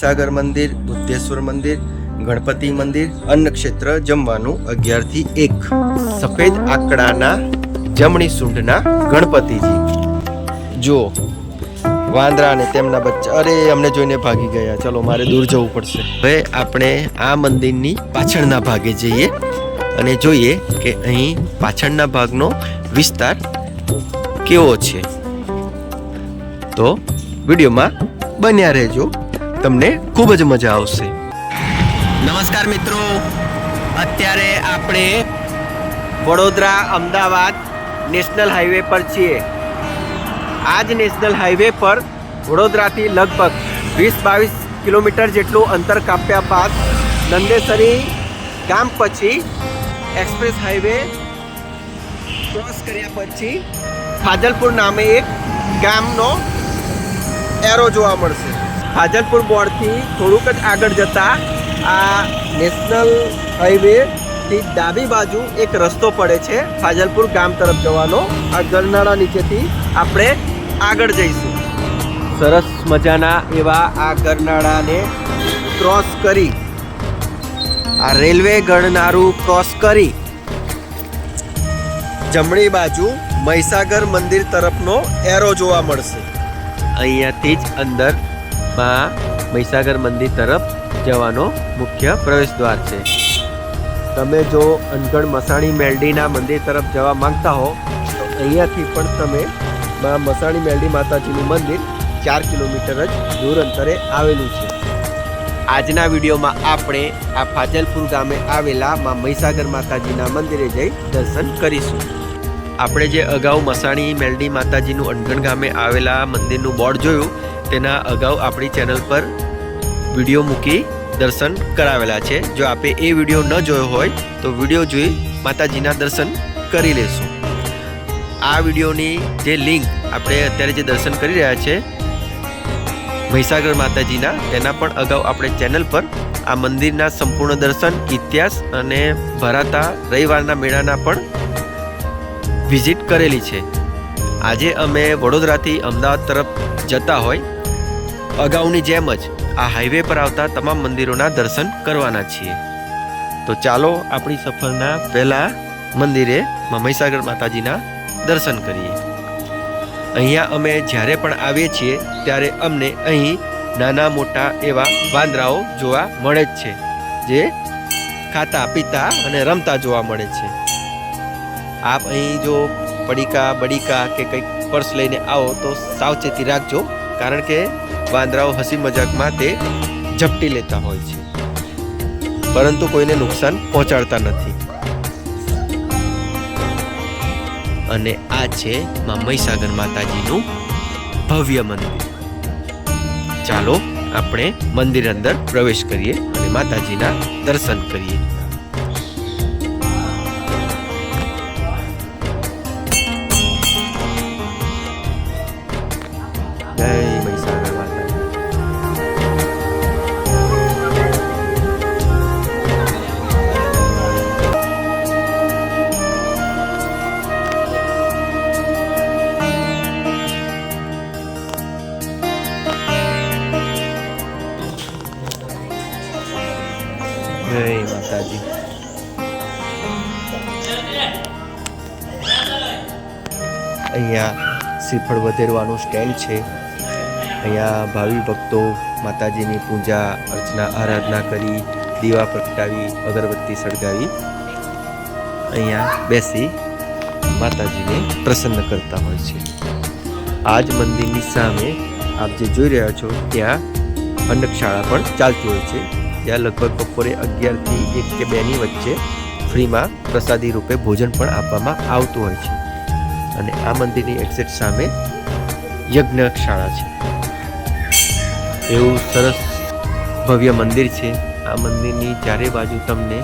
સાગર મંદિર, બુદ્ધેશ્વર મંદિર, ગણપતિ મંદિર અન્નક્ષેત્ર જમવાનું અગિયારથી એક. સફેદ આકડાના જમણી સૂંઢના ગણપતિજી. જુઓ, વાંદરા અને તેમના બચ્ચા. અરે, અમને જોઈને ભાગી ગયા. ચલો, મારે દૂર જવું પડશે. હવે આપણે આ મંદિરની પાછળના ભાગે જઈએ અને જોઈએ કે અહીં પાછળના ભાગનો વિસ્તાર કેવો છે. તો વિડીયોમાં બન્યા રહેજો. તમને ખૂબ જ મજા આવશે. નમસ્કાર મિત્રો. અત્યારે આપણે વડોદરા અમદાવાદ નેશનલ હાઈવે પર છીએ. આ જ નેશનલ હાઈવે પર વડોદરાથી લગભગ વીસ બાવીસ કિલોમીટર જેટલું અંતર કાપ્યા બાદ નંદેસરી ગામ પછી એક્સપ્રેસ હાઈવે ક્રોસ કર્યા પછી ફાજલપુર નામે એક ગામનો એરો જોવા મળશે. ફાજલપુર બોર્ડથી થોડુંક જ આગળ જતા આ નેશનલ હાઈવેથી ડાબી બાજુ એક રસ્તો પડે છે. ફાજલપુર ગામ તરફ જવાનો. આ ગરનાળા નીચેથી આપણે આગળ જઈશું. સરસ મજાના એવા આ ગરનાળાને ક્રોસ કરી. આ રેલવે ગણનારું ક્રોસ કરી. જમણી બાજુ મહીસાગર મંદિર તરફનો એરો જોવા મળશે. અહીંયાથી જ અંદર માં મહીસાગર મંદિર તરફ જવાનો મુખ્ય પ્રવેશ દ્વાર છે. તમે જો અનગઢ મસાણી મેલડીના મંદિર તરફ જવા માંગતા હો, તો અહીંયાથી પણ તમે માં મસાણી મેલડી માતાજીનું મંદિર ચાર કિલોમીટર જ દૂર અંતરે આવેલું છે. આજના વિડીયોમાં આપણે આ ફાજલપુર ગામે આવેલા માં મહીસાગર માતાજીના મંદિરે જઈ દર્શન કરીશું. આપણે જે અગાઉ મસાણી મેલડી માતાજીનું અનગણ ગામે આવેલા મંદિરનું બોર્ડ જોયું તેના અગાઉ આપણી ચેનલ પર વીડિયો મૂકી દર્શન કરાવેલા છે. જો આપે એ વીડિયો ન જોયો હોય, તો વીડિયો જોઈ માતાજીના દર્શન કરી લેશું. આ વિડીયોની જે લિંક આપણે અત્યારે જે દર્શન કરી રહ્યા છે, મહીસાગર માતાજીના, તેના પણ અગાઉ આપણે ચેનલ પર આ મંદિરના સંપૂર્ણ દર્શન, ઇતિહાસ અને ભરાતા રવિવારના મેળાના પણ વિઝિટ કરેલી છે. આજે અમે વડોદરાથી અમદાવાદ તરફ જતા હોય અગાઉની જેમ જ આ હાઈવે પર આવતા તમામ મંદિરોના દર્શન કરવાના છીએ. તો ચાલો આપણી સફરના પહેલા મંદિરે મહીસાગર માતાજીના દર્શન કરીએ. અહીંયા અમે જ્યારે પણ આવીએ છીએ, ત્યારે અમને અહીં નાના મોટા એવા વાંદરાઓ જોવા મળે જ છે, જે ખાતા, પીતા અને રમતા જોવા મળે છે. આપ અહીં જો પડીકા, બડીકા કે કંઈક પર્સ લઈને આવો તો સાવચેતી રાખજો, કારણ કે વાંદરાઓ હસી મજાકમાં તે ઝપટી લેતા હોય છે. પરંતુ કોઈને નુકસાન પહોંચાડતા નથી. અને આ છે માં મહીસાગર માતાજીનું ભવ્ય મંદિર. ચાલો આપણે મંદિર અંદર પ્રવેશ કરીએ અને માતાજીના દર્શન કરીએ. શ્રીફળ વધેરવાનું સ્ટેન્ડ છે. અહીંયા ભાવિ ભક્તો માતાજીની પૂજા, અર્ચના, આરાધના કરી, દીવા પ્રગટાવી, અગરબત્તી સળગાવી અહીંયા બેસી માતાજીને પ્રસન્ન કરતા હોય છે. આ જ મંદિરની સામે આપ જે જોઈ રહ્યા છો, ત્યાં અન્નશાળા પણ ચાલતી હોય છે. ત્યાં લગભગ બપોરે અગિયારથી એક કે બેની વચ્ચે ફ્રીમાં પ્રસાદી રૂપે ભોજન પણ આપવામાં આવતું હોય છે. અને આ મંદિરની એક્ઝેક્ટ સામે યજ્ઞશાળા છે. એવું સરસ ભવ્ય મંદિર છે. આ મંદિરની ચારે બાજુ તમને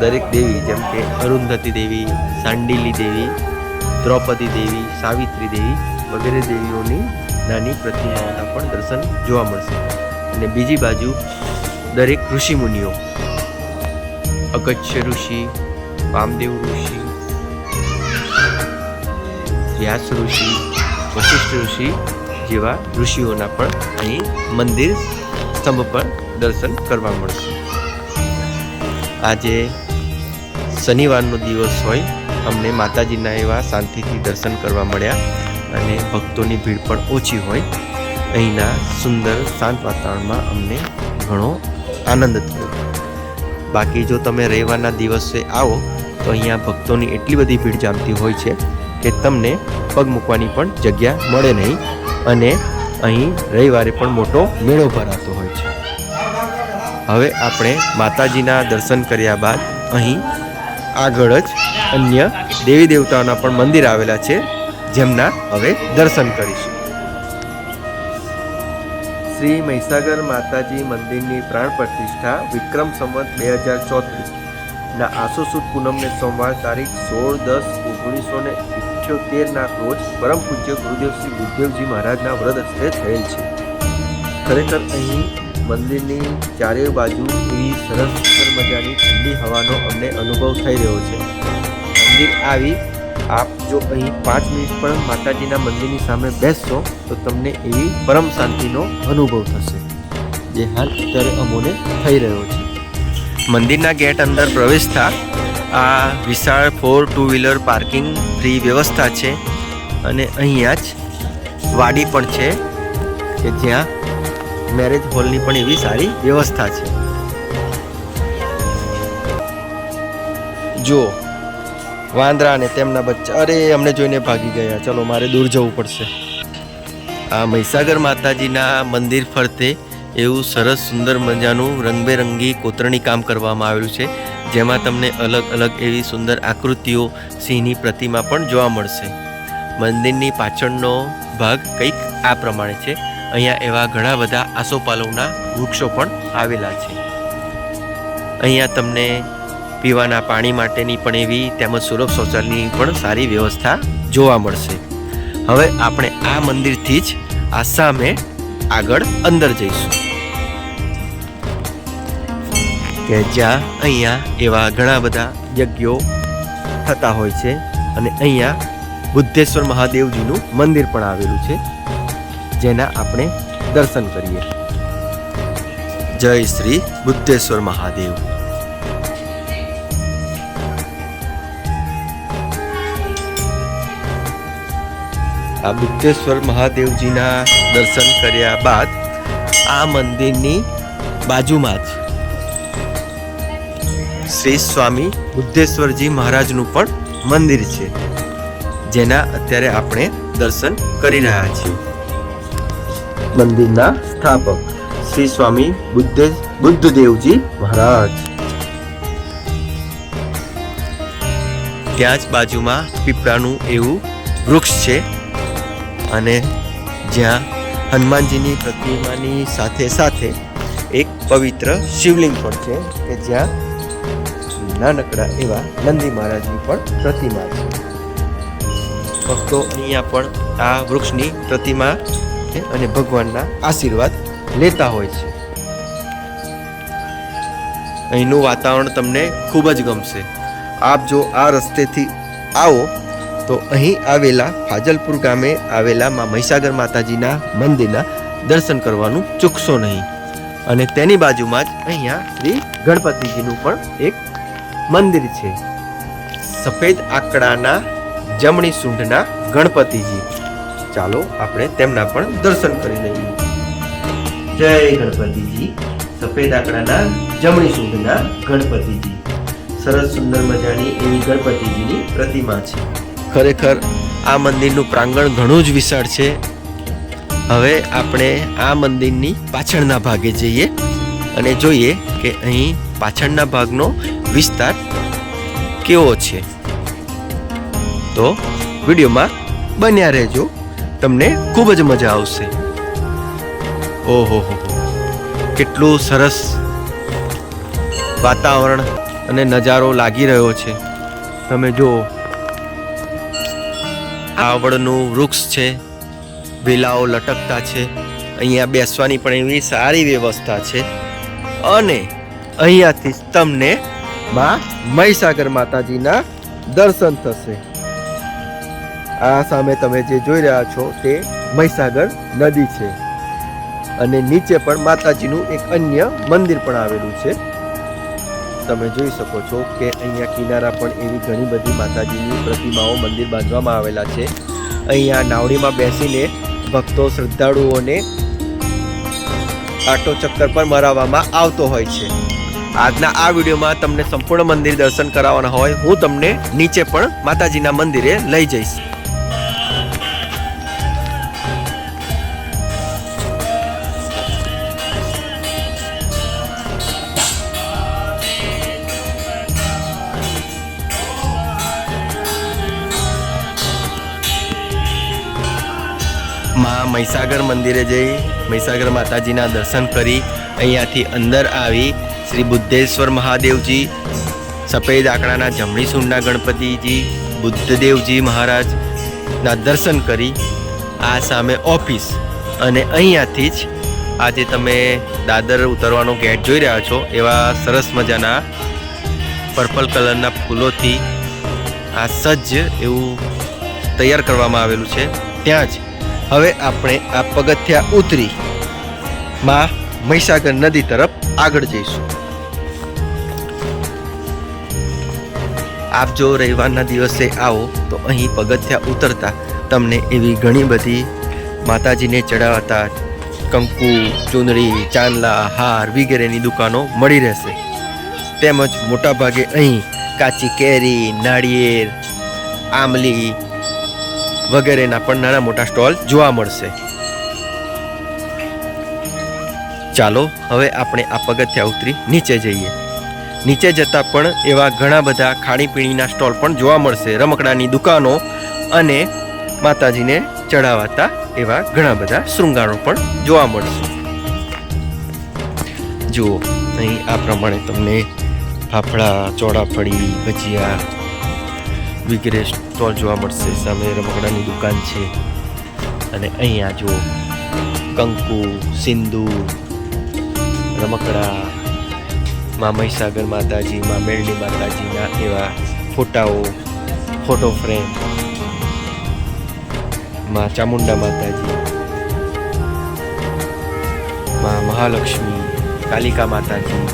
દરેક દેવી, જેમ કે અરુંધતી દેવી, સાંડીલી દેવી, દ્રૌપદી દેવી, સાવિત્રી દેવી વગેરે દેવીઓની નાની પ્રતિમાઓના પણ દર્શન જોવા મળશે. અને બીજી બાજુ દરેક ઋષિમુનિઓ અગચ્ય ઋષિ, વામદેવ ઋષિ વ્યાસ ઋષિ, વશિષ્ઠ ઋષિ જેવા ઋષિઓના પણ અહીં મંદિર સ્તંભ પર દર્શન કરવા મળશે. આજે શનિવારનો દિવસ હોય, અમને માતાજીના એવા શાંતિથી દર્શન કરવા મળ્યા અને ભક્તોની ભીડ પણ ઓછી હોય, અહીંના સુંદર શાંત વાતાવરણમાં અમને ઘણો આનંદ થયો. બાકી જો તમે રહેવાના દિવસે આવો, તો અહીંયા ભક્તોની એટલી બધી ભીડ જામતી હોય છે કે તમને પગ મૂકવાની પણ જગ્યા મળે નહીં અને અહીં રવિવારે પણ મોટો મેળો ભરાતો હોય છે. હવે આપણે માતાજીના દર્શન કર્યા બાદ અહીં આગળ જ અન્ય દેવી દેવતાઓના પણ મંદિર આવેલા છે, જેમના હવે દર્શન કરીશું. શ્રી મહીસાગર માતાજી મંદિરની પ્રાણ પ્રતિષ્ઠા વિક્રમ સંવત બે હજાર ચોત્રીસ ના આસો સુદ પૂનમને સોમવાર તારીખ સોળ દસ ઓગણીસો ને ઇઠ્યોતેરના રોજ પરમ પૂજ્ય ગુરુદેવશ્રી બુદ્ધદેવજી મહારાજના વ્રત હસ્તે થયેલ છે. ખરેખર અહીં મંદિરની ચારે બાજુ એવી સરસ મજાની ઠંડી હવાનો અમને અનુભવ થઈ રહ્યો છે. મંદિર આવી આપ જો અહીં પાંચ મિનિટ પણ માતાજીના મંદિરની સામે બેસશો, તો તમને એવી પરમ શાંતિનો અનુભવ થશે. જે હાલ અત્યારે અમોને થઈ રહ્યો છે. મંદિરના ગેટ અંદર પ્રવેશતા આ વિશાળ four two wheeler parking free વ્યવસ્થા છે અને અહીંયા જ વાડી પણ છે કે જ્યાં મેરેજ હોલની પણ એવી સારી વ્યવસ્થા છે. જો વાંદરા અને તેમના બચ્ચા. અરે, અમને જોઈને ભાગી ગયા. ચલો, મારે દૂર જવું પડશે. આ મહીસાગર માતાજીના મંદિર ફરતે એવું સરસ સુંદર મજાનું રંગબેરંગી કોતરણી કામ કરવામાં આવેલું છે, જેમાં તમને અલગ અલગ એવી સુંદર આકૃતિઓ સિંહની પ્રતિમા પણ જોવા મળશે. મંદિરની પાછળનો ભાગ કંઈક આ પ્રમાણે છે. અહીંયા એવા ઘણા બધા આસોપાલવના વૃક્ષો પણ આવેલા છે. અહીંયા તમને પીવાના પાણી માટેની પણ એવી તેમજ સુલભ શૌચાલયની પણ સારી વ્યવસ્થા જોવા મળશે. હવે આપણે આ મંદિરથી જ આ સામે આગળ અંદર જઈશું. કે જ્યાં અહીંયા એવા ઘણા બધા યજ્ઞો થતા હોય છે અને અહીંયા બુદ્ધેશ્વર મહાદેવજીનું મંદિર પણ આવેલું છે, જેના આપણે દર્શન કરીએ. જય શ્રી બુદ્ધેશ્વર મહાદેવ. આ બુદ્ધેશ્વર મહાદેવજીના દર્શન કર્યા બાદ આ મંદિરની બાજુમાં જ શ્રી સ્વામી બુદ્ધેશ્વરજી મહારાજનું પણ મંદિર છે, જેના અત્યારે આપણે દર્શન કરી રહ્યા છીએ. મંદિરના સ્થાપક શ્રી સ્વામી બુદ્ધે, બુદ્ધદેવજી મહારાજ. ત્યાં જ બાજુમાં પીપળાનું એવું વૃક્ષ છે. અને જ્યાં હનુમાનજીની પ્રતિમાની સાથે સાથે એક પવિત્ર શિવલિંગ પણ છે કે જ્યાં નાનકડા એવા નંદી મહારાજની પણ પ્રતિમા છે. ભક્તો અહીંયા પણ આ વૃક્ષની પ્રતિમા અને ભગવાનના આશીર્વાદ લેતા હોય છે. અહીંનું વાતાવરણ તમને ખૂબ જ ગમશે. આપ જો આ રસ્તેથી આવો તો અહીં આવેલા ફાજલપુર ગામે આવેલા મા મહીસાગર માતાજીના મંદિરના દર્શન કરવાનું ચૂકશો નહીં. અને તેની બાજુમાં જ અહીંયા શ્રી ગણપતિજીનું પણ એક મંદિર છે. સફેદ આકડાના જમણી સૂંઢના ગણપતિજી. ચાલો આપણે તેમના પણ દર્શન કરી લઈએ. જય ગણપતિજી. સફેદ આકડાના જમણી સૂંઢના ગણપતિજી. સરસ સુંદર મજાની એવી ગણપતિજીની પ્રતિમા છે. ખરેખર આ મંદિરનું પ્રાંગણ ઘણું જ વિશાળ છે. હવે આપણે આ મંદિરની પાછળના ભાગે જઈએ અને જોઈએ કે અહીં પાછળના ભાગનો વિસ્તાર કેવો છે. તો વિડીયોમાં બન્યા રહેજો. તમને ખૂબ જ મજા આવશે. ઓહો, હો કેટલું સરસ વાતાવરણ અને નજારો લાગી રહ્યો છે. તમે જુઓ. આવડનું વૃક્ષ છે, વેલાઓ લટકતા છે, અહીંયા બેસવાની પણ એવી સારી વ્યવસ્થા છે. અને અહીંયાથી તમને માં મહીસાગર માતાજીના દર્શન થશે. આ સામે તમે જે જોઈ રહ્યા છો તે મહીસાગર નદી છે. અને નીચે પણ માતાજીનું એક અન્ય મંદિર પણ આવેલું છે. તમે જોઈ શકો છો કે અહીંયા કિનારા પણ એવી ઘણી બધી માતાજીની પ્રતિમાઓ મંદિર બાંધવામાં આવેલા છે. અહીંયા નાવડીમાં બેસીને ભક્તો, શ્રદ્ધાળુઓને આટો ચક્કર પર મરાવવામાં આવતો હોય છે. આજના આ વિડીયોમાં તમને સંપૂર્ણ મંદિર દર્શન કરાવવાના હોય, હું તમને નીચે પણ માતાજીના મંદિરે લઈ જઈશ. મહીસાગર મંદિરે જઈ મહીસાગર માતાજીના દર્શન કરી અહીંયાથી અંદર આવી શ્રી બુદ્ધેશ્વર મહાદેવજી, સફેદ આંકડાના જમણી સુંડના ગણપતિજી, બુદ્ધદેવજી મહારાજના દર્શન કરી આ સામે ઓફિસ. અને અહીંયાથી જ આજે તમે દાદર ઉતરવાનો ગેટ જોઈ રહ્યા છો એવા સરસ મજાના પર્પલ કલરના ફૂલોથી આ સજ્જ એવું તૈયાર કરવામાં આવેલું છે. ત્યાં જ હવે આપણે આ પગથિયા ઉતરી માં મહીસાગર નદી તરફ આગળ જઈશું. આપ જો રવિવારના દિવસે આવો, તો અહીં પગથિયા ઉતરતા તમને એવી ઘણી બધી માતાજીને ચડાવતા કંકુ, ચુંદડી, ચાંદલા, હાર વગેરેની દુકાનો મળી રહેશે. તેમજ મોટાભાગે અહીં કાચી કેરી, નાળિયેર આમલી વગેરેના પણ નાના મોટા સ્ટોલ જોવા મળશે. ચાલો, હવે આપણે આ પગથિયા ઉતરી નીચે જઈએ. નીચે જતાં પણ એવા ઘણા બધા ખાણીપીણીના સ્ટોલ પણ જોવા મળશે, રમકડાની દુકાનો અને માતાજીને ચડાવાતા એવા ઘણા બધા શૃંગારો પણ જોવા મળશે. જુઓ, અહીં આ પ્રમાણે તમને ફાફડા ચોળાફળી ભજીયા વગેરે સ્ટોલ જોવા મળશે. સામે રમકડાની દુકાન છે. અને અહીંયા જુઓ, કંકુ, સિંદૂર, રમકડા, માં મહીસાગર માતાજી, માં મેરડી માતાજીના એવા ફોટાઓ ફોટો ફ્રેમમાં ચામુંડા માતાજી, માં મહાલક્ષ્મી, કાલિકા માતાજી,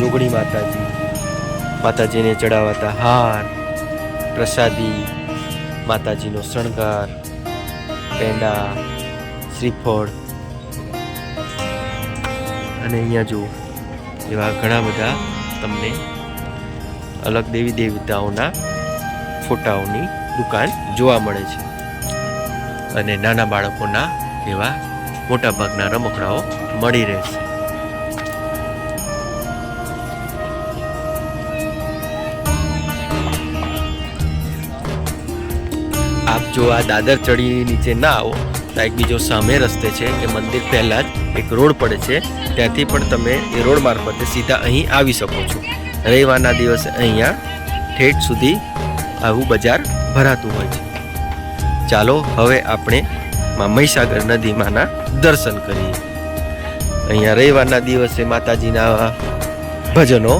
જોગણી માતાજી માતાજીને ચડાવાતા હાર, પ્રસાદી, માતાજીનો શણગાર, પેંડા, શ્રીફળ. અને અહીંયા જુઓ, એવા ઘણા બધા તમને અલગ દેવી દેવતાઓના ફોટાઓની દુકાન જોવા મળે છે. અને નાના બાળકોના એવા મોટાભાગના રમકડાઓ મળી રહેશે. જો આ દાદર ચડી નીચે ના આવો, તો એક બીજો સામે રસ્તે છે એ મંદિર પહેલાં જ એક રોડ પડે છે. ત્યાંથી પણ તમે એ રોડ મારફતે સીધા અહીં આવી શકો છો. રવિવારના દિવસે અહીંયા ઠેઠ સુધી આવું બજાર ભરાતું હોય છે. ચાલો હવે આપણે માં મહીસાગર નદીમાંના દર્શન કરીએ. અહીંયા રવિવારના દિવસે માતાજીના ભજનો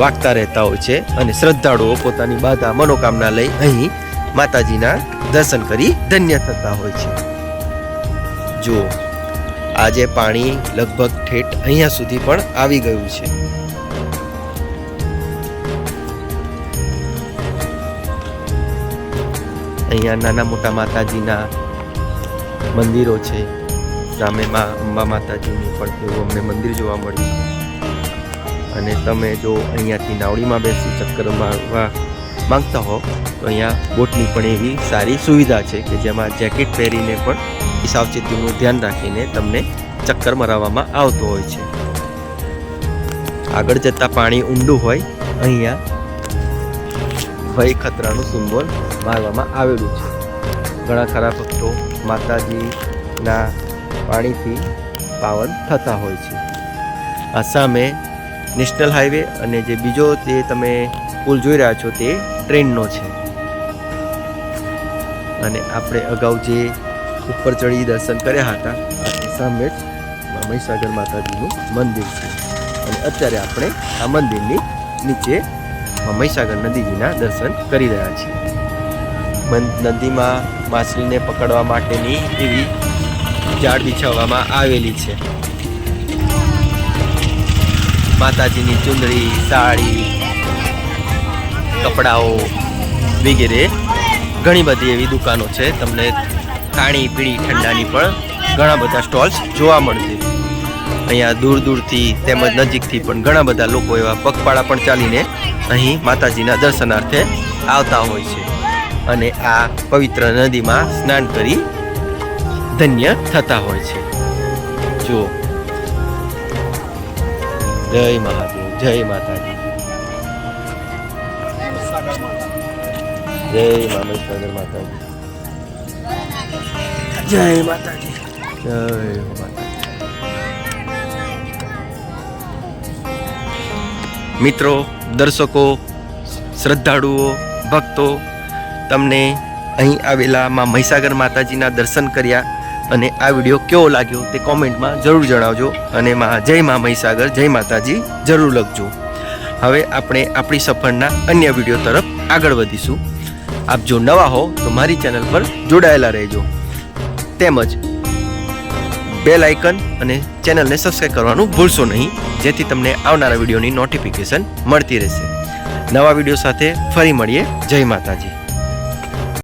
વાગતા રહેતા હોય છે અને શ્રદ્ધાળુઓ પોતાની બાધા મનોકામના લઈ અહીં માતાજીના દર્શન કરી ધન્ય થતા હોય છે. જુઓ, આજે પાણી લગભગ ઠેઠ અહીંયા સુધી પણ આવી ગયું છે. અહીંયા નાના મોટા માતાજીના મંદિરો છે. સામેમાં અંબા માતાજીનું પણ એવું અમને મંદિર જોવા મળ્યું. અને તમે જો અહીંયાથી નાવડીમાં બેસી ચક્કર મારવા માંગતા હો, તો અહીંયા બોટની પણ એવી સારી સુવિધા છે કે જેમાં જેકેટ પહેરીને પણ સાવચેતીનું ધ્યાન રાખીને તમને ચક્કર મરાવવામાં આવતો હોય છે. આગળ જતાં પાણી ઊંડું હોય, અહીંયા ભય ખતરાનું સિમ્બોલ મારવામાં આવેલું છે. ઘણા ખરા ભક્તો માતાજીના પાણીથી પાવન થતા હોય છે. આ સામે નેશનલ હાઈવે અને જે બીજો તે તમે પુલ જોઈ રહ્યા છો તે ટ્રેનનો છે. અને આપણે અગાઉ જે ઉપર ચડી દર્શન કર્યા હતા સામે જ મહીસાગર માતાજીનું મંદિર છે. અને અત્યારે આપણે આ મંદિરની નીચે મહીસાગર નદીજીના દર્શન કરી રહ્યા છીએ. નદીમાં માછલીને પકડવા માટેની એવી જાળ બિછાવવામાં આવેલી છે. માતાજીની ચુંદડી, સાડી કપડાઓ વગેરે ઘણી બધી એવી દુકાનો છે. તમને ખાણી પીણી ઠંડાની પણ ઘણા બધા સ્ટોલ્સ જોવા મળશે. અહીંયા દૂર દૂરથી તેમજ નજીકથી પણ ઘણા બધા લોકો એવા પગપાળા પણ ચાલીને અહીં માતાજીના દર્શનાર્થે આવતા હોય છે. અને આ પવિત્ર નદીમાં સ્નાન કરી ધન્ય થતા હોય છે. જુઓ. જય મહાદેવ, જય માતાજી. જય મા માતાજી. જય માતાજી. જય માતાજી. મિત્રો દર્શકો શ્રદ્ધાળુઓ ભક્તો તમને અહીં આવેલા માં મહીસાગર માતાજીના દર્શન કર્યા અને આ વીડિયો કેવો લાગ્યો તે કોમેન્ટમાં જરૂર જણાવજો અને માં જય માં મહીસાગર જય માતાજી જરૂર લખજો. હવે આપણે આપણી સફરના અન્ય વીડિયો તરફ આગળ વધીશું. આપ જો નવા હો, તો મારી ચેનલ પર જોડાયેલા રહેજો. તેમજ બેલ આઇકન અને ચેનલને સબસ્ક્રાઈબ કરવાનું ભૂલશો નહીં, જેથી તમને આવનારા વિડીયોની નોટિફિકેશન મળતી રહેશે. નવા વીડિયો સાથે ફરી મળીએ. જય માતાજી.